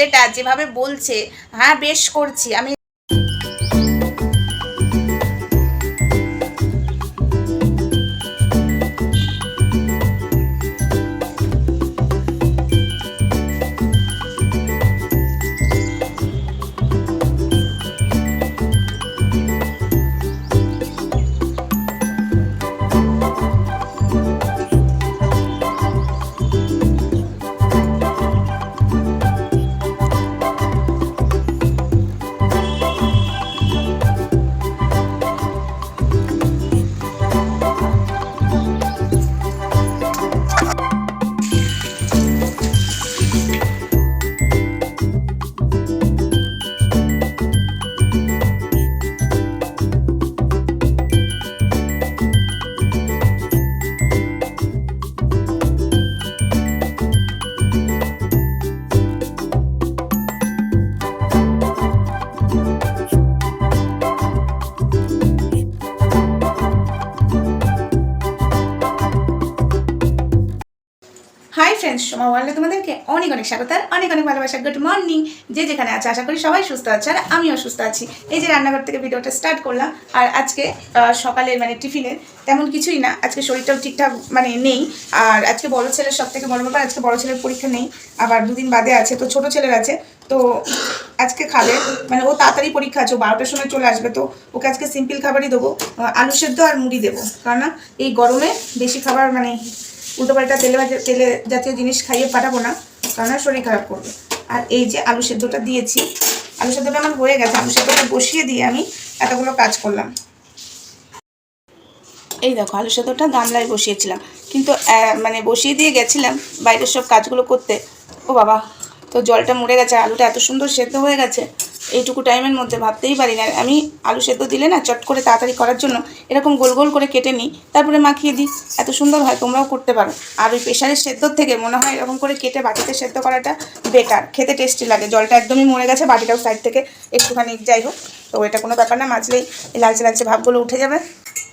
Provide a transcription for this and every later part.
ছেলেটা যেভাবে বলছে হ্যাঁ বেশ করছি। আমি ওয়ার্ল্ডে তোমাদেরকে অনেক অনেক স্বাগত আর অনেক অনেক ভালোবাসা। গুড মর্নিং যে যেখানে আছে, আশা করি সবাই সুস্থ আছে আর আমিও সুস্থ আছি। এই যে রান্নাঘর থেকে ভিডিওটা স্টার্ট করলাম আর আজকে সকালে মানে টিফিনের তেমন কিছুই না। আজকে শরীরটাও ঠিকঠাক মানে নেই আর আজকে বড় ছেলের সব থেকে বড় ব্যাপার, আজকে বড় ছেলের পরীক্ষা নেই, আবার দুদিন বাদে আছে, তো ছোট ছেলের আছে, তো আজকে খাবে। মানে ও তাড়াতাড়ি পরীক্ষা আছে বারোটার সময় চলে আসবে, তো ওকে আজকে সিম্পল খাবারই দেবো আলু সেদ্ধ আর মুড়ি দেবো। কারণ এই গরমে বেশি খাবার মানে উল্টোপাল্টা তেলে ভাজা- তেলে জাতীয় জিনিস খাইয়ে পাঠাবো না কারণ শরীর খারাপ করবে। আর এই যে আলু সেদ্ধটা দিয়েছি, আলু সেদ্ধটা আমার হয়ে গেছে, আলু সেদ্ধটা বসিয়ে দিয়ে আমি এতগুলো কাজ করলাম। এই দেখো, আলু সেদ্ধটা গামলায় বসিয়েছিলাম। কিন্তু মানে বসিয়ে দিয়ে গেছিলাম বাইরের সব কাজগুলো করতে। ও বাবা, তো জলটা মরে গেছে, আলুটা এত সুন্দর সেদ্ধ হয়ে গেছে। এইটুকু টাইমের মধ্যে ভাবতেই পারি না। আমি আলু সেদ্ধ দিলে না চট করে তাড়াতাড়ি করার জন্য এরকম গোল গোল করে কেটে নিই, তারপরে মাখিয়ে দিই। এত সুন্দর হয়, তোমরাও করতে পারো। আর ওই প্রেশারের সেদ্ধর থেকে মনে হয় এরকম করে কেটে বাটিতে সেদ্ধ করাটা বেটার খেতে টেস্টি লাগে। জলটা একদমই মরে গেছে বাটিটাও সাইড থেকে একটুখানি, যাই হোক। তো এটা কোনো ব্যাপার না, মাজলেই এই লালচে লালচে ভাবগুলো উঠে যাবে।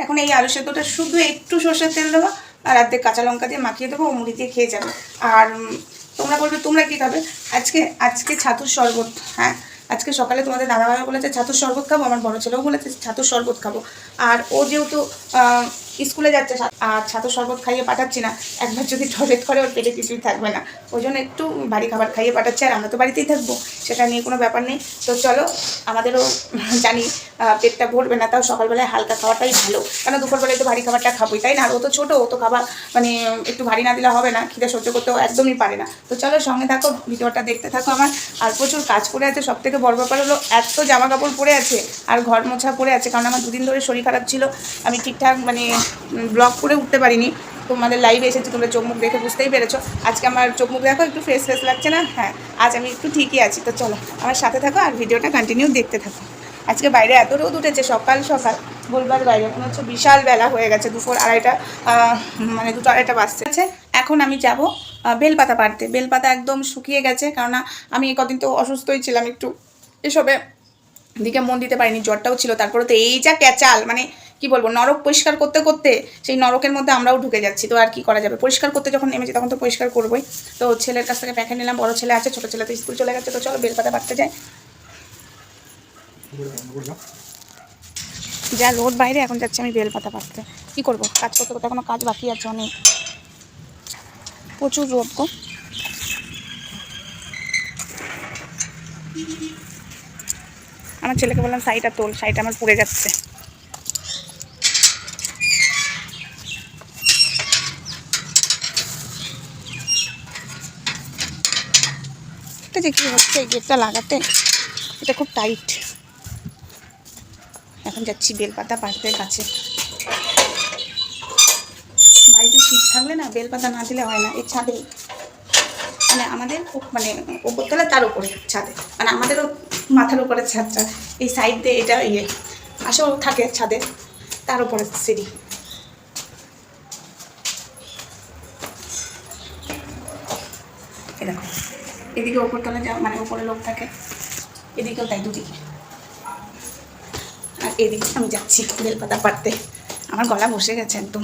এখন এই আলু সেদ্ধটা শুধু একটু সর্ষের তেল দেবো আর অর্ধেক কাঁচা লঙ্কা দিয়ে মাখিয়ে দেবো মুড়ি দিয়ে খেয়ে যাবে। আর তোমরা বলবে, তোমরা কী খাবে? আজকে আজকে ছাতুর শরবত হ্যাঁ? আজকে সকালে তোমাদের দাদাভাই বলেছে, ছাতুর শরবত খাব? আমার বড় ছেলেও বলেছে, ছাতুর শরবত খাব। আর ও যেহেতু স্কুলে যাচ্ছে আর ছাতুর শরবত খাইয়ে পাঠাচ্ছি না। একবার যদি টয়লেট করে, ওর পেটে কিছুই থাকবে না। ওই জন্য একটু ভারী খাবার খাইয়ে পাঠাচ্ছি, আর আমরা তো বাড়িতেই থাকব, সেটা নিয়ে কোনো ব্যাপার নেই। তো চলো, আমাদেরও জানি পেটটা ভরবে না, তাও সকালবেলায় হালকা খাওয়াটাই ভালো। কেন দুপুরবেলায় তো ভারী খাবারটা খাবোই, তাই না? আর ও তো ছোটো, ও তো খাবার মানে একটু ভারী না দিলে হবে না, খিদে সহ্য করতেও একদমই পারে না। তো চলো, সঙ্গে থাকো, ভিডিওটা দেখতে থাকো আমার। আর প্রচুর কাজ করে আছে সব থেকে বড় ব্যাপার হলো, এত জামা কাপড় পরে আছে, আর ঘর মোছা পরে আছে, কারণ আমার দুদিন ধরে শরীর খারাপ ছিল। আমি ঠিকঠাক মানে ব্লগ করে উঠতে পারিনি। তোমাদের লাইভে এসেছি, তোমরা চোখ মুখ দেখে বুঝতেই পেরেছ। আজকে আমার চোখ মুখ দেখো, একটু ফ্রেশ ফ্রেশ লাগছে না? হ্যাঁ আজ আমি একটু ঠিকই আছি। তো চলো, আমার সাথে থাকো আর ভিডিওটা কন্টিনিউ দেখতে থাকো। আজকে বাইরে এত রোদ উঠেছে, সকাল সকাল বলবার বাইরে, মনে হচ্ছে বিশাল বেলা হয়ে গেছে, দুপুর আড়াইটা মানে দুটো আড়াইটা বাজছে। আছে, এখন আমি যাব বেলপাতা পাড়তে। বেলপাতা একদম শুকিয়ে গেছে, কেননা আমি কদিন তো অসুস্থই ছিলাম একটু। এসবে দিকে মন দিতে পারিনি, জ্বরটাও ছিল, তারপরে তো এই যা ক্যাচাল মানে কি বলব, নরক পরিষ্কার করতে করতে সেই নরকের মধ্যে আমরাও ঢুকে যাচ্ছি, তো আর কি করা যাবে? পরিষ্কার করতে যখন নেমেছি তখন তো পরিষ্কার করবোই। তো ছেলের কাছ থেকে প্যাকেট নিলাম, বড় ছেলে আছে, ছোটো ছেলে তো স্কুল চলে গেছে, তো চলো বেলপাতা পাড়তে যায় যা রোড বাইরে, এখন যাচ্ছি আমি বেলপাতা পাড়তে কী করব? কাজ করতে করতে এখনও কাজ বাকি আছে অনেক। প্রচুর রোদ গো। আমার ছেলেকে বললাম শাড়িটা তোল শাড়িটা আমার পড়ে যাচ্ছে। যে কী হচ্ছে এই গেটটা লাগাতে। এটা খুব টাইট এখন যাচ্ছি বেলপাতা পাড়তে গাছে। বাড়িতে শীত থাকলে না বেলপাতা না দিলে হয় না, এই ছাদে। মানে আমাদের মানে ওপরতলা তার উপরে ছাদে। মানে আমাদেরও মাথার উপরে ছাদটা। এই সাইড দিয়ে এটা ইয়ে। আসেও থাকে ছাদে, তার উপরে সিঁড়ি। দেখো। এদিকে ওপর ওপরতলা যা মানে ওপরে লোক থাকে। এদিকেও তাই, দুদিকে। আর এদিকে আমি যাচ্ছি বেলপাতা পাড়তে। আমার গলা বসে গেছে একদম।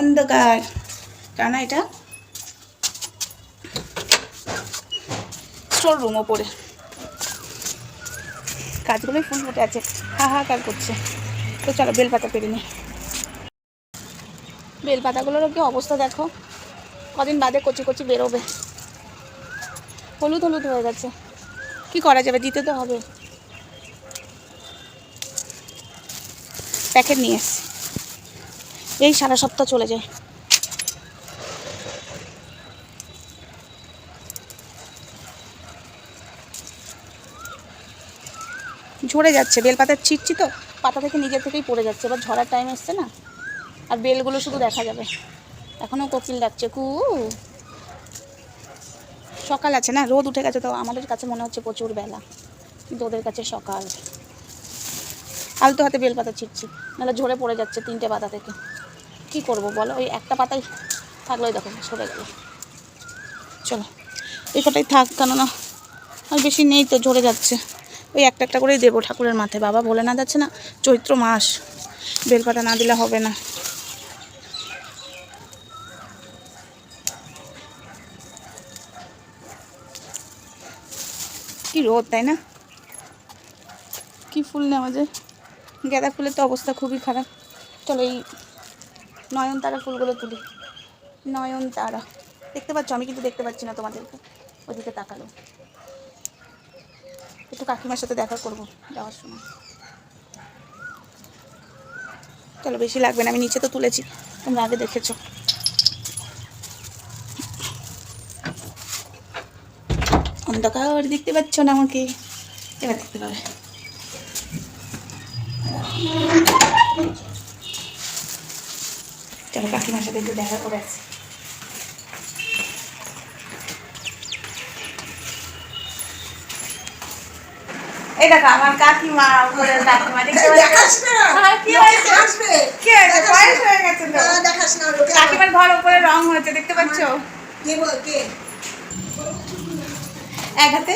অন্ধকার। কানা এটা। স্টোর রুম ওপরে। কাজগুলোই ফুল ফুটে আছে। হা হাহাকার করছে। তো চলো বেলপাতা পেরে নি। বেলপাতাগুলোরও কি অবস্থা দেখো? কদিন বাদে কচি কচি বেরোবে। হলুদ হলুদ হয়ে গেছে। কি করা যাবে? দিতে তো হবে। প্যাকেট নিয়ে এসছি। এই সারা সপ্তাহ চলে যায়। ঝরে যাচ্ছে। বেলপাতার ছিটছি তো, পাতা থেকে নিজের থেকেই পড়ে যাচ্ছে। এবার ঝরার টাইম এসছে না? আর বেলগুলো শুধু দেখা যাবে। এখনও কোকিল ডাকছে, কু। সকাল আছে না? রোদ উঠে গেছে তো আমাদের কাছে মনে হচ্ছে প্রচুর বেলা। কিন্তু ওদের কাছে সকাল। আলতো হাতে বেলপাতা ছিটছি, নাহলে ঝরে পড়ে যাচ্ছে তিনটে পাতা থেকে। কি করব বলো? ওই একটা পাতাই থাকলোই দেখো সরে গেল। চলো, এই কটাই থাক, কেননা আর বেশি নেই তো, ঝরে যাচ্ছে। ওই একটা একটা করেই দেবো ঠাকুরের মাথায়। বাবা বলে না যাচ্ছে না? চৈত্র মাস। বেলপাতা না দিলে হবে না। রোদ তাই না? কি ফুল নেওয়া যায়? গাঁদা ফুলের তো অবস্থা খুবই খারাপ। চলো এই নয়নতারা ফুলগুলো তুলি। নয়নতারা। দেখতে পাচ্ছ আমি কিন্তু দেখতে পাচ্ছি না তোমাদেরকে। ওদিকে তাকালো। একটু কাকিমার সাথে দেখা করব যাওয়ার সময়। চলো বেশি লাগবে না আমি নিচে তো তুলেছি। তোমরা আগে দেখেছ। অন্ধকার দেখতে পাচ্ছ না আমাকে। এবার দেখতে পাবে। চলো কাকিমার সাথে একটু দেখা করে আসি। এই দেখো আমার কাকিমা উপরের কাকিমা দেখতে পাচ্ছ? হ্যাঁ, কাকিমার ঘর উপরে রং হয়েছে দেখতে পাচ্ছ? কে বল- কে? এক হাতে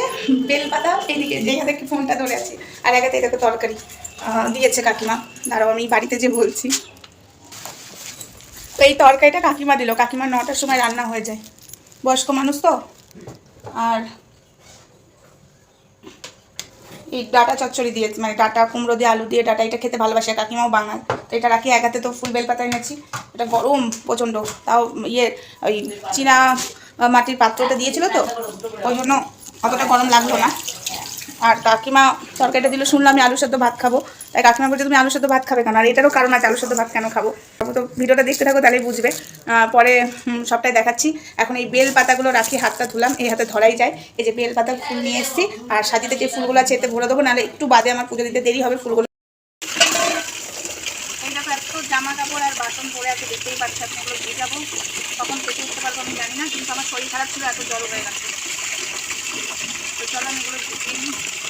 বেলপাতা এদিকে যে হাতে ফোনটা ধরে আছি, আর এক হাতে এটাকে তরকারি। দিয়েছে কাকিমা। দাঁড়াও, আমি বাড়িতে যে বলছি। তো এই তরকারিটা কাকিমা দিল। কাকিমা নটার সময় রান্না হয়ে যায়। বয়স্ক মানুষ তো? আর এই ডাটা চচ্চড়ি দিয়ে মানে ডাটা কুমড়ো দিয়ে, আলু দিয়ে, ডাটা এটা খেতে ভালোবাসে। কাকিমাও বাঙাল। তো এটা রাখি এক হাতে তো ফুল বেলপাতা এনেছি। এটা গরম প্রচণ্ড। তাও ইয়ে ওই চীনা মাটির পাত্রটা দিয়েছিল তো? ওই জন্য অতটা গরম লাগল না। আর কাকিমা তরকারিটা দিল, শুনলাম আমি আলু সেদ্ধ ভাত খাব। তাই কাকিমা বলছে, তুমি আলু সেদ্ধ ভাত খাবে কেন? আর এটারও কারণ আছে আলু সেদ্ধ ভাত কেন খাব? তো ভিডিওটা দেখতে থাকো, তাহলেই বুঝবে। পরে সবটাই দেখাচ্ছি। এখন এই বেল পাতাগুলো রাখি, হাতটা ধুলাম, এই হাতে ধরাই যায়। এই যে বেল পাতা ফুল নিয়ে এসেছি, আর সাজিতে যে ফুলগুলো আছে, এতে ভরে দেবো, নাহলে একটু বাদে আমার পুজো দিতে দেরি হবে ফুলগুলো। জামা কাপড় আর বাসন পরে আছে, দেখতেই পাচ্ছি দিয়ে যাব। কখন উঠতে পারব আমি জানি না, কিন্তু আমার শরীর খারাপ ছিল, এত জল হয়ে গেছে। চলো আমি এগুলো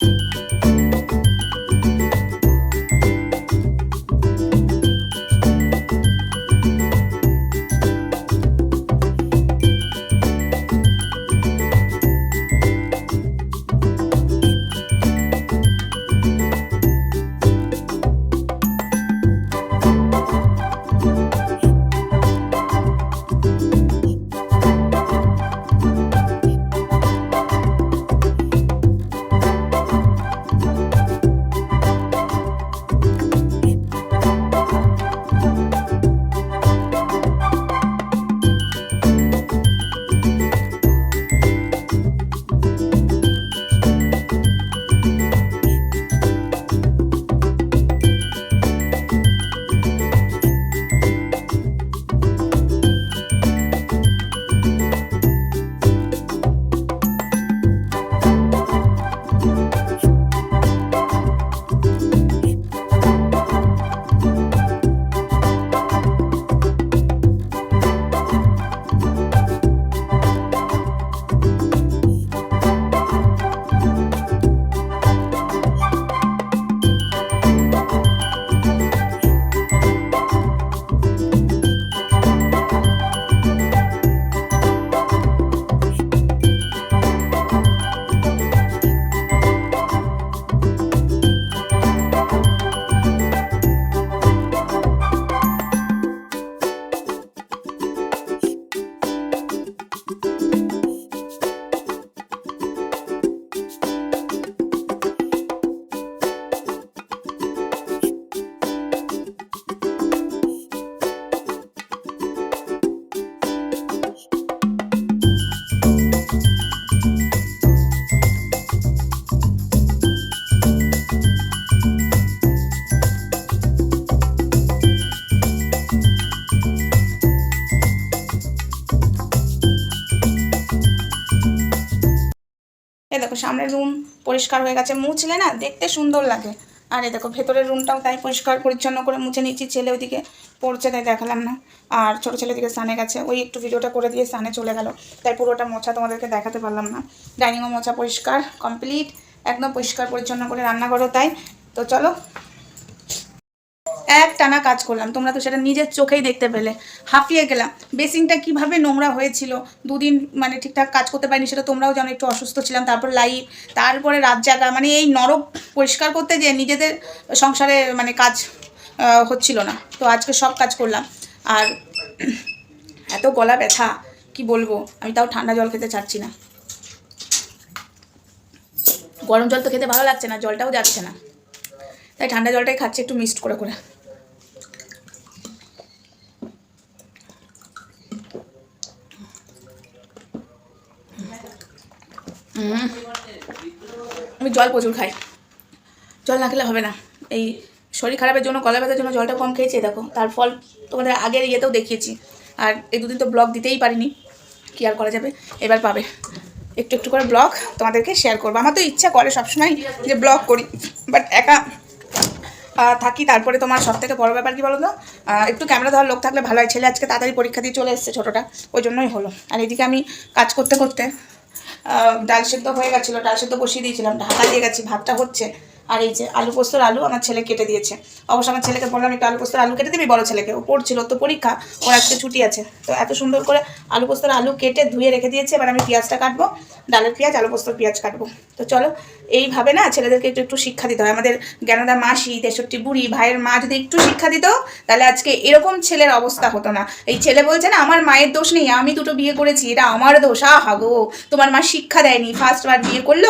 you সামনের রুম পরিষ্কার হয়ে গেছে। মুছলে না দেখতে সুন্দর লাগে। আর এ দেখো, ভেতরের রুমটাও তাই পরিষ্কার পরিচ্ছন্ন করে মুছে নিচ্ছি ছেলে ওইদিকে পড়ছে তাই দেখালাম না। আর ছোটো ছেলে দিকে সানে গেছে। ওই একটু ভিডিওটা করে দিয়ে সানে চলে গেল। তাই পুরোটা মোছা তোমাদেরকে দেখাতে পারলাম না। ডাইনিংও মোছা পরিষ্কার কমপ্লিট একদম পরিষ্কার পরিচ্ছন্ন করে রান্নাঘরও তাই। তো চলো এক টানা কাজ করলাম। তোমরা তো সেটা নিজের চোখেই দেখতে পেলে। হাঁপিয়ে গেলাম। বেসিনটা কীভাবে নোংরা হয়েছিল, দুদিন মানে ঠিকঠাক কাজ করতে পারিনি সেটা তোমরাও জানো, একটু অসুস্থ ছিলাম, তারপর লাইভ তারপরে রাত জাগা মানে এই নরক পরিষ্কার করতে যে নিজেদের সংসারে মানে কাজ হচ্ছিল না। তো আজকে সব কাজ করলাম। আর এত গলা ব্যথা, কি বলব? আমি তাও ঠান্ডা জল খেতে চাচ্ছি না। গরম জল তো খেতে ভালো লাগছে না, জলটাও যাচ্ছে না। তাই ঠান্ডা জলটাই খাচ্ছি, একটু মিক্সড করে করে। আমি জল প্রচুর খাই। জল না খেলে হবে না। এই শরীর খারাপের জন্য গলা ব্যথার জন্য জলটা কম খেয়েছি দেখো। তার ফল তোমাদের আগের ইয়েতেও দেখিয়েছি। আর এই দুদিন তো ব্লগ দিতেই পারিনি। কি আর করা যাবে? এবার পাবে। একটু একটু করে ব্লগ তোমাদেরকে শেয়ার করব। আমার তো ইচ্ছা করে সবসময় যে ব্লগ করি। বাট একা থাকি, তারপরে তোমার সব থেকে বড়ো ব্যাপার কি বলো তো একটু ক্যামেরা ধরার লোক থাকলে ভালো হয়। ছেলে আজকে তাড়াতাড়ি পরীক্ষা দিয়ে চলে এসছে ছোটোটা, ওই জন্যই হলো। আর এদিকে আমি কাজ করতে করতে ডাল সেদ্ধ হয়ে গেছিল, ডাল সেদ্ধ বসিয়ে দিয়েছিলাম, ঢাকা দিয়ে গেছি, ভাতটা হচ্ছে। আর এই যে আলু পোস্তর আলু আমার ছেলে কেটে দিয়েছে। অবশ্য আমার ছেলেকে বললাম, একটু আলু পোস্তর আলু কেটে দিবি? বড় ছেলেকে। ও পড়ছিল তো পরীক্ষা, ওর আজকে ছুটি আছে। তো এত সুন্দর করে আলু পোস্তর আলু কেটে ধুয়ে রেখে দিয়েছে, এবার আমি পেঁয়াজটা কাটবো, ডালের পেঁয়াজ, আলু পোস্তর পেঁয়াজ কাটবো। তো চলো, এইভাবে না ছেলেদেরকে একটু একটু শিক্ষা দিতে হয়। আমাদের জ্ঞানদা মাসি, তেষট্টি বুড়ি ভাইয়ের মা যদি একটু শিক্ষা দিত, তাহলে আজকে এরকম ছেলের অবস্থা হতো না। এই ছেলে বলছে না, আমার মায়ের দোষ নেই, আমি দুটো বিয়ে করেছি, এটা আমার দোষ, আহা গো। তোমার মা শিক্ষা দেয়নি ফার্স্ট বার বিয়ে করল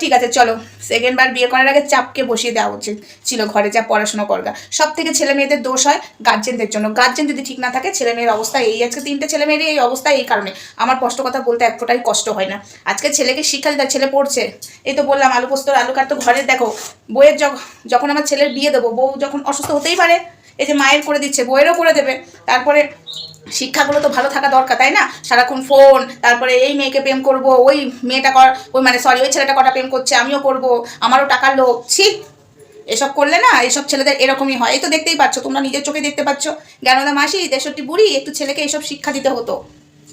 ঠিক আছে, চলো সেকেন্ড বার বিয়ে করার আগে চাপকে বসিয়ে দেওয়া উচিত ছিল ঘরে, যা পড়াশোনা করগা সব থেকে ছেলে মেয়েদের দোষ হয় গার্জেনদের জন্য। গার্জেন যদি ঠিক না থাকে, ছেলে মেয়ের অবস্থা এই, আজকে তিনটে ছেলে মেয়েরই এই অবস্থা এই কারণে। আমার কষ্ট কথা বলতে এক ফোটাই কষ্ট হয় না। আজকে ছেলেকে শিক্ষা দিতে ছেলে পড়ছে, এই তো বললাম, আলু পোস্তর আলু কাটতো ঘরে, দেখো বইয়ের যখ- যখন আমার ছেলের বিয়ে দেবো, বউ যখন অসুস্থ হতেই পারে, এই যে মায়ের করে দিচ্ছে বইয়েরও করে দেবে, তারপরে শিক্ষাগুলো তো ভালো থাকা দরকার, তাই না? সারাক্ষণ ফোন তারপরে এই মেয়েকে প্রেম করব, ওই মেয়েটা কর, ওই মানে সরি ওই ছেলেটা কটা প্রেম করছে, আমিও করব, আমারও টাকার লোক ছি। এসব করলে না, এসব ছেলেদের এরকমই হয়। এই তো দেখতেই পাচ্ছ, তোমরা নিজের চোখে দেখতে পাচ্ছ। জ্ঞানদা মাসি, দেশটি বুড়ি, একটু ছেলেকে এইসব শিক্ষা দিতে হতো।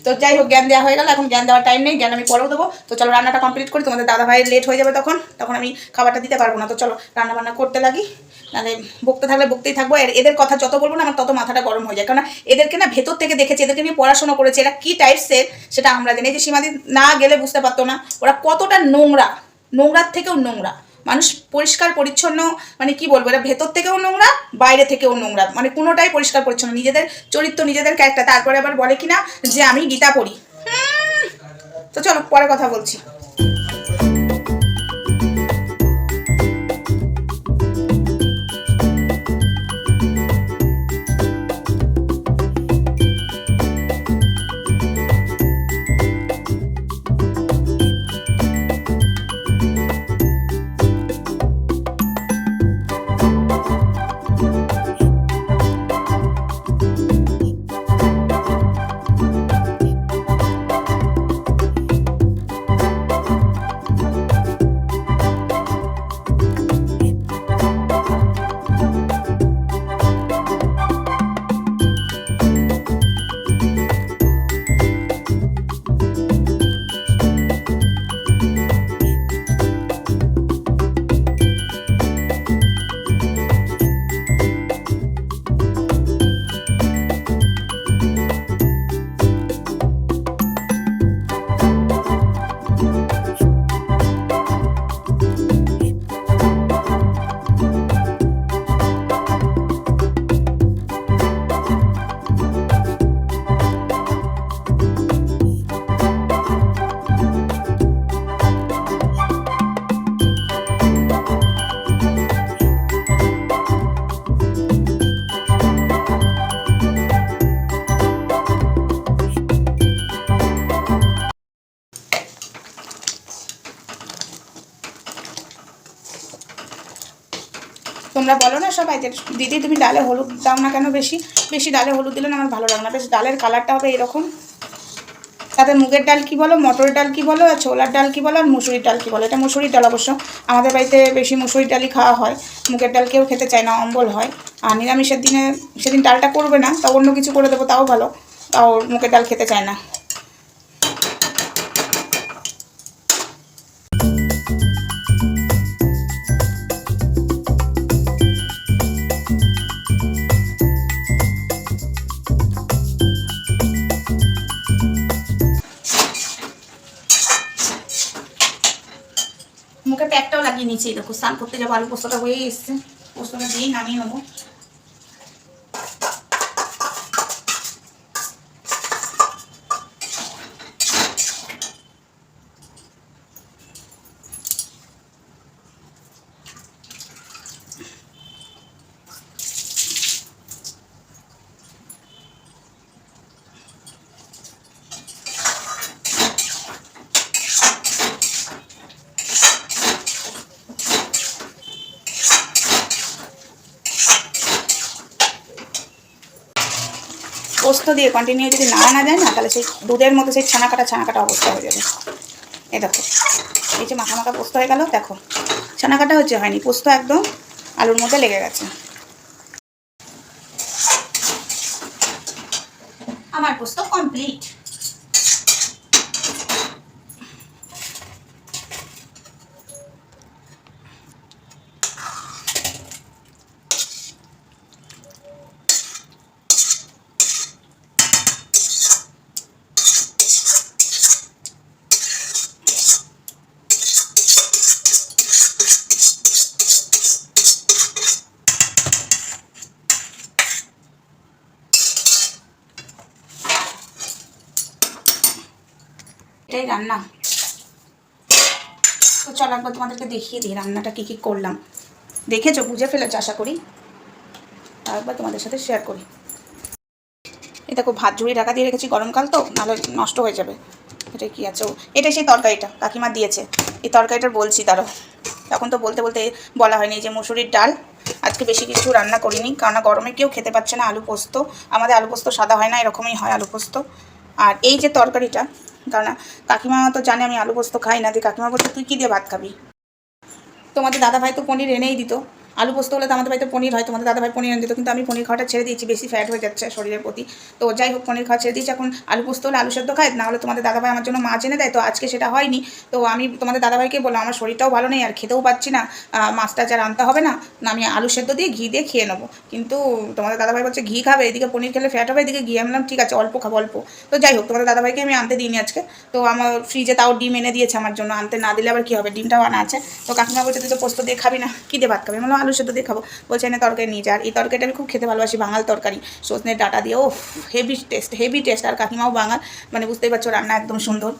তো যাই হোক, জ্ঞান দেওয়া হয়ে গেল, এখন জ্ঞান দেওয়ার টাইম নেই, জ্ঞান আমি পরেও দেবো। তো চলো, রান্নাটা কমপ্লিট করি, তোমাদের দাদা ভাইয়ের লেট হয়ে যাবে তখন তখন আমি খাবারটা দিতে পারব না। তো চলো রান্না বান্না করতে লাগি। নাহলে বকতে থাকলে বকতেই থাকব। আর এদের কথা যত বলব না, আমার তত মাথাটা গরম হয়ে যায়। কারণ এদেরকে না ভেতর থেকে দেখেছি, এদেরকে নিয়ে পড়াশোনা করেছি, এরা কী টাইপসের সেটা আমরা জানি। যে সীমাদি না গেলে বুঝতে পারতো না, ওরা কতটা নোংরা, নোংরার থেকেও নোংরা। মানুষ পরিষ্কার, পরিচ্ছন্ন মানে কি বলব, এটা ভেতর থেকেও নোংরা, বাইরে থেকেও নোংরা। মানে কোনোটাই পরিষ্কার, পরিচ্ছন্ন। নিজেদের চরিত্র, নিজেদের ক্যারেক্টার তারপরে আবার বলে কিনা যে আমি গীতা পড়ি। তো চলো, পরে কথা বলছি। বলো যে, দিদি, তুমি ডালে হলুদ দাও না কেন বেশি? বেশি ডালে হলুদ দিলে না আমার ভালো লাগে না। বেশ, ডালের কালারটা হবে এরকম। তাতে মুগের ডাল কি বলো, মটর ডাল কি বলো, আর ছোলার ডাল কি বলো, আর মুসুরির ডাল কি বলো? এটা মুসুরির ডাল অবশ্য। আমাদের বাড়িতে বেশি মুসুরির ডালই খাওয়া হয়। মুগের ডাল কেউ খেতে চায় না, অম্বল হয়। আর নিরামিষের দিনে সেদিন ডালটা করবে না তা অন্য কিছু করে দেবো, তাও ভালো। তাও মুগের ডাল খেতে চায় না। নিয়েছি দেখো স্নান করতে যাব আলু পোস্তটা হয়ে এসছে পোস্তটা দিয়েই নামিয়ে নেব পোস্ত দিয়ে কন্টিনিউ যদি না আনা যায় না, তাহলে সেই দুধের মতো সেই ছানা কাটা ছানা কাটা অবস্থা হয়ে যাবে। এ দেখো, এই যে মাখা মাখা পোস্ত হয়ে গেল, দেখো। ছানা কাটা হচ্ছে হয়নি, পোস্ত একদম আলুর মধ্যে লেগে গেছে। আমার পোস্ত কমপ্লিট রান্না তো চল একবার তোমাদেরকে দেখিয়ে দিই রান্নাটা কী কী করলাম। দেখেছ, বুঝে ফেলেছো, আশা করি। একবার তোমাদের সাথে শেয়ার করি। এই দেখো, ভাত ঝুড়ি ঢাকা দিয়ে রেখেছি গরমকাল তো, নাহলে নষ্ট হয়ে যাবে। এটা কি আছে? এটা সেই তরকারিটা, কাকিমা দিয়েছে। এই তরকারিটার বলছি তারও। তখন তো বলতে বলতে বলা হয়নি যে মুসুরির ডাল। আজকে বেশি কিছু রান্না করিনি কারণ গরমে কেউ খেতে পাচ্ছে না, আলু পোস্ত। আমাদের আলু পোস্ত সাদা হয় না, এরকমই হয় আলু পোস্ত। আর এই যে তরকারিটা কারণ কাকিমা তো জানে আমি আলু পোস্ত খাই না, দিয়ে কাকিমা বলছে, তুই কী দিয়ে ভাত খাবি? তোমাদের দাদাভাই তো পনির এনেই দিত। আলু পোস্ত হলে তো আমাদের বাড়িতে পনির হয়, তোমাদের দাদাভাই পনির এনে দিত কিন্তু আমি পনির খাওয়াটা ছেড়ে দিয়েছি, বেশি ফ্যাট হয়ে যাচ্ছে শরীরের প্রতি। তো যাই হোক, পনির খাওয়া ছেড়ে দিয়েছি, এখন আলু পোস্ত হলে আলু সেদ্ধ খায়, না হলে তোমাদের দাদাভাই আমার জন্য মাছ এনে দেয়, তো আজকে সেটা হয়নি। তো আমি তোমাদের দাদাভাইকে বললাম, আমার শরীরটাও ভালো নেই, আর খেতেও পাচ্ছি না মাছটা যা আনতে হবে না আমি আলু সেদ্ধ দিয়ে ঘি দিয়ে খেয়ে নেব। কিন্তু তোমাদের দাদাভাই বলছে, ঘি খাবে, এদিকে পনির খেলে ফ্যাট হবে, এদিকে ঘি, আমি বললাম, ঠিক আছে, অল্প খাব, অল্প। তো যাই হোক, তোমাদের দাদাভাইকে আমি আনতে দিইনি আজকে। তো আমার ফ্রিজে তাও ডিম এনে দিয়েছে আমার জন্য, আনতে না দিলে আবার কী হবে? ডিমটাও আনা আছে। তো কাকিমা বলছে, তুই তো পোস্ত দিয়ে খাবি না, কী দিয়ে ভাত খাবি? বললাম আলু সেদ্ধ দিয়ে খাব। বলছে, এনে তরকারি নিয়ে যা। এই তরকারিটা আমি খুব খেতে ভালোবাসি, বাঙাল তরকারি। সজনে ডাটা দিয়ে ও হেভি টেস্ট হেভি টেস্ট আর কাকিমাও বাঙাল মানে বুঝতেই পারছ রান্না একদম সুন্দর।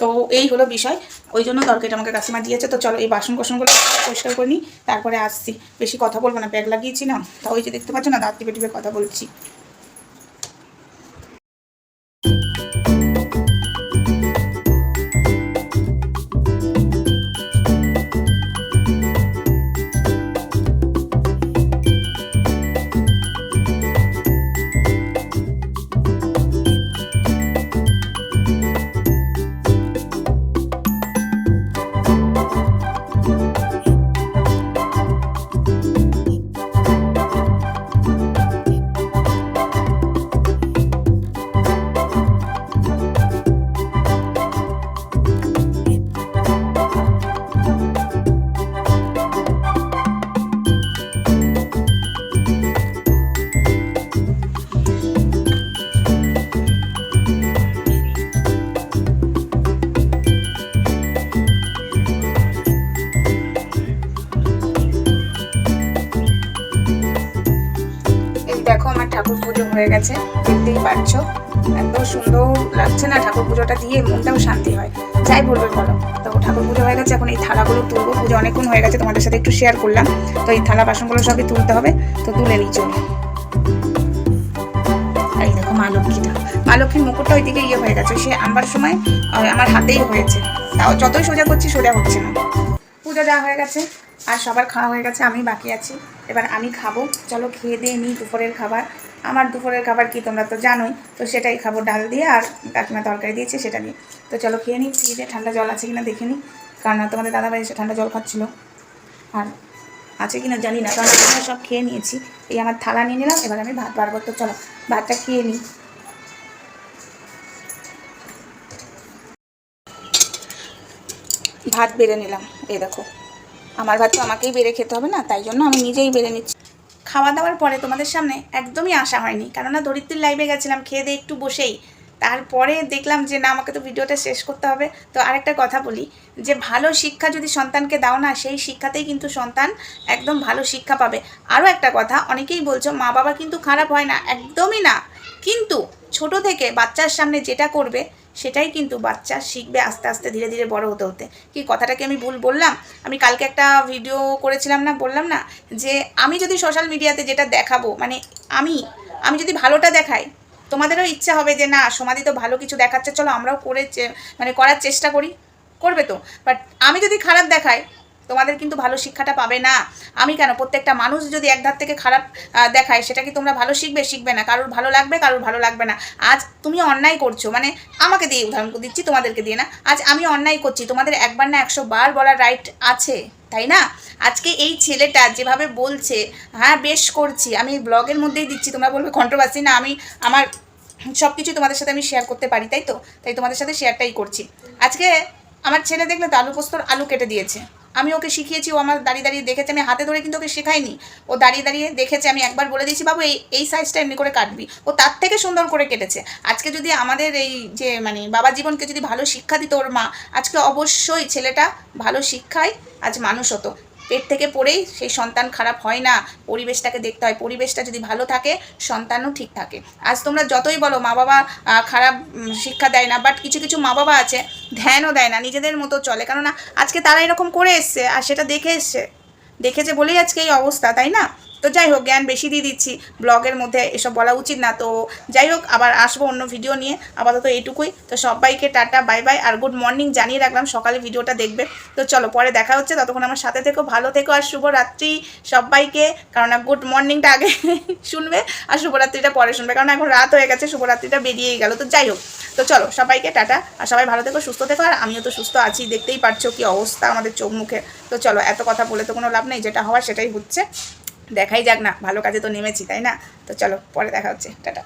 তো এই হলো বিষয়। ওই জন্য তরকারিটা আমাকে কাকিমা দিয়েছে। তো চলো, এই বাসন কোসনগুলো পরিষ্কার করে নিই। তারপরে আসছি। বেশি কথা বলব না ব্যাগ লাগিয়েছি না। তা ওই যে দেখতে পাচ্ছ না, দাঁত টিপে টিপে কথা বলছি। পুজোটা দিয়ে মনটাও শান্তি হয়। যাই বলবে বলো। তো ঠাকুর পুজো হয়ে গেছে, এখন এই থালাগুলো তুলবো। পুজো অনেকক্ষণ হয়ে গেছে, তোমাদের সাথে একটু শেয়ার করলাম। তো এই থালা বাসনগুলো সবই তুলতে হবে। তো তুলে নিই, চলো। এই দেখো মা লক্ষ্মীটা। মা লক্ষ্মীর মুকুটটা ওইদিকে ইয়ে হয়ে গেছে, সে আনবার সময় আমার হাতেই হয়েছে। তাও যতই সোজা করছি, সোজা হচ্ছে না। পুজো দেওয়া হয়ে গেছে, আর সবার খাওয়া হয়ে গেছে, আমি বাকি আছি। এবার আমি খাব। চলো খেয়ে দিয়ে নিই দুপুরের খাবার। আমার দুপুরের খাবার কি তোমরা তো জানোই, তো সেটাই খাব ডাল দিয়ে আর কাকিমা তরকারি দিয়েছে সেটা দিয়ে তো চলো খেয়ে নিই, ফ্রিজে ঠান্ডা জল আছে কিনা দেখে নিই, কারণ তোমাদের দাদাভাই এসে ঠান্ডা জল খাচ্ছিলো। আর আছে কিনা জানি না, কারণ আমরা সব খেয়ে নিয়েছি। এই আমার থালা নিয়ে নিলাম, এবার আমি ভাত বাড়বো। তো চলো, ভাতটা খেয়ে নিই। ভাত বেড়ে নিলাম, এই দেখো। আমার ভাত তো আমাকেই বেড়ে খেতে হবে না, তাই জন্য আমি নিজেই বেড়ে নিচ্ছি। খাওয়া দাওয়ার পরে তোমাদের সামনে একদমই আসা হয়নি। কেননা দরিদ্রের লাইভে গেছিলাম, খেয়ে দিয়ে একটু বসেই। তারপরে দেখলাম যে, না, আমাকে তো ভিডিওটা শেষ করতে হবে। তো আরেকটা কথা বলি, যে ভালো শিক্ষা যদি সন্তানকে দাও না, সেই শিক্ষাতেই কিন্তু সন্তান একদম ভালো শিক্ষা পাবে। আরও একটা কথা, অনেকেই বলছো, মা বাবা কিন্তু খারাপ হয় না। একদমই না। কিন্তু ছোট থেকে বাচ্চার সামনে যেটা করবে সেটাই কিন্তু বাচ্চা শিখবে আস্তে আস্তে, ধীরে ধীরে বড় হতে হতে। কি কথাটাকে আমি ভুল বললাম? আমি কালকে একটা ভিডিও করেছিলাম না, বললাম না? যে আমি যদি সোশ্যাল মিডিয়াতে যেটা দেখাবো মানে আমি আমি যদি ভালোটা দেখাই, তোমাদেরও ইচ্ছা হবে যে না সমাধি তো ভালো কিছু দেখাচ্ছে, চলো আমরাও করে মানে করার চেষ্টা করি, করবে তো। বাট আমি যদি খারাপ দেখাই তোমাদের কিন্তু ভালো শিক্ষাটা পাবে না। আমি কেন? প্রত্যেকটা মানুষ যদি এক ধার থেকে খারাপ দেখায়, সেটা কি তোমরা ভালো শিখবে? শিখবে না। কারোর ভালো লাগবে, কারোর ভালো লাগবে না। আজ তুমি অন্যায় করছ মানে আমাকে দিয়ে উদাহরণ দিচ্ছি, তোমাদেরকে দিয়ে না। আজ আমি অন্যায় করছি, তোমাদের একবার না একশো বার বলার রাইট আছে, তাই না? আজকে এই ছেলেটা যেভাবে বলছে হ্যাঁ বেশ করছি, আমি ব্লগের মধ্যেই দিচ্ছি, তোমরা বলবে কন্ট্রোভার্সি না, আমি আমার সব কিছু তোমাদের সাথে আমি শেয়ার করতে পারি, তাই তো? তাই তোমাদের সাথে শেয়ারটাই করছি। আজকে আমার ছেলে দেখলে তো আলু পোস্তর আলু কেটে দিয়েছে। আমি ওকে শিখিয়েছি, ও আমার দাঁড়িয়ে দাঁড়িয়ে দেখেছে, আমি হাতে ধরে কিন্তু ওকে শেখাইনি। ও দাঁড়িয়ে দাঁড়িয়ে দেখেছে, আমি একবার বলে দিয়েছি, বাবু, এই এই সাইজটা এমনি করে কাটবি। ও তার থেকে সুন্দর করে কেটেছে। আজকে যদি আমাদের এই যে মানে বাবা জীবনকে যদি ভালো শিক্ষা দিত ওর মা, আজকে অবশ্যই ছেলেটা ভালো শিক্ষায় আজ মানুষ হতো। পেট থেকে পড়েই সেই সন্তান খারাপ হয় না। পরিবেশটাকে দেখতে হয়। পরিবেশটা যদি ভালো থাকে, সন্তানও ঠিক থাকে। আজ তোমরা যতই বলো মা বাবা খারাপ শিক্ষা দেয় না বাট কিছু কিছু মা বাবা আছে, ধ্যানও দেয় না, নিজেদের মতো চলে। কেননা, আজকে তারা এরকম করে এসছে, আর সেটা দেখে এসছে। দেখেছে বলেই আজকে এই অবস্থা, তাই না? তো যাই হোক, জ্ঞান বেশি দিয়ে দিচ্ছি। ব্লগের মধ্যে এসব বলা উচিত না। তো যাই হোক, আবার আসব অন্য ভিডিও নিয়ে। আপাতত এইটুকুই। তো সবাইকে টাটা, বাই বাই। আর গুড মর্নিং জানিয়ে রাখলাম, সকালে ভিডিওটা দেখবে। তো চলো, পরে দেখা হচ্ছে। ততক্ষণ আমার সাথে থেকো, ভালো থেকো আর শুভরাত্রি সবাইকে। কারণ গুড মর্নিংটা আগে শুনবে আর শুভরাত্রিটা পরে শুনবে। কারণ এখন রাত হয়ে গেছে, শুভরাত্রিটা বেরিয়েই গেল। তো যাই হোক, তো চলো, সবাইকে টাটা। আর সবাই ভালো থেকো, সুস্থ থেকো। আর আমিও তো সুস্থ আছি, দেখতেই পারছ কি অবস্থা আমাদের চোখ মুখে। তো চলো, এত কথা বলে তো কোনো লাভ নেই, যেটা হওয়ার সেটাই হচ্ছে। দেখাই যাক না, ভালো কাজে তো নেমেছি, তাই না? তো চলো, পরে দেখা হচ্ছে, টাটা।